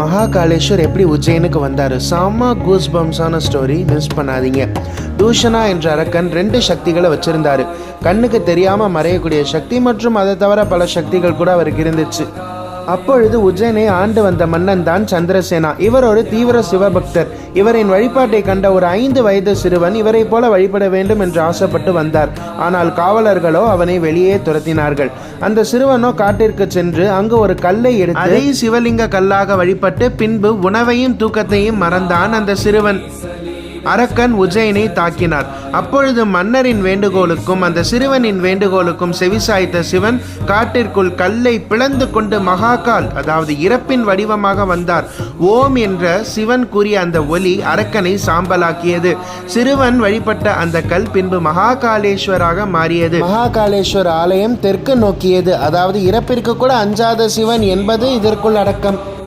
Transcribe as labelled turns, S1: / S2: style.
S1: மகாகாலேஸ்வர் எப்படி உஜ்ஜயினுக்கு வந்தார்? செம்ம கூஸ் பம்ஸான ஸ்டோரி மிஸ் பண்ணாதீங்க. தூஷணா என்ற அரக்கன் ரெண்டு சக்திகளை வச்சிருந்தாரு. கண்ணுக்கு தெரியாமல் மறையக்கூடிய சக்தி மற்றும் அதை தவிர பல சக்திகள் கூட அவருக்கு இருந்துச்சு. அப்பொழுது உஜ்ஜைனை ஆண்டு வந்த மன்னன் தான் சந்திரசேனா. இவர் ஒரு தீவிர சிவபக்தர். இவரின் வழிபாட்டை கண்ட ஒரு ஐந்து வயது சிறுவன் இவரை போல வழிபட வேண்டும் என்று ஆசைப்பட்டு வந்தார். ஆனால் காவலர்களோ அவனை வெளியே துரத்தினார்கள். அந்த சிறுவனோ காட்டிற்கு சென்று அங்கு ஒரு கல்லை எடுத்து அதை சிவலிங்க கல்லாக வழிபட்டு பின்பு உணவையும் தூக்கத்தையும் மறந்தான் அந்த சிறுவன். அரக்கன் உஜ்ஜயினை தாக்கினார். அப்பொழுது மன்னரின் வேண்டுகோளுக்கும் அந்த சிறுவனின் வேண்டுகோளுக்கும் செவிசாய்த்த சிவன் காட்டிற்குள் கல்லை பிளந்து கொண்டு மகாகால் அதாவது இறப்பின் வடிவமாக வந்தார். ஓம் என்ற சிவன் கூறிய அந்த ஒலி அரக்கனை சாம்பலாக்கியது. சிறுவன் வழிபட்ட அந்த கல் பின்பு மகாகாலேஸ்வராக மாறியது. மகாகாலேஸ்வர் ஆலயம் தெற்கு நோக்கியது. அதாவது இறப்பிற்கு கூட அஞ்சாத சிவன் என்பது இதற்குள் அடக்கம்.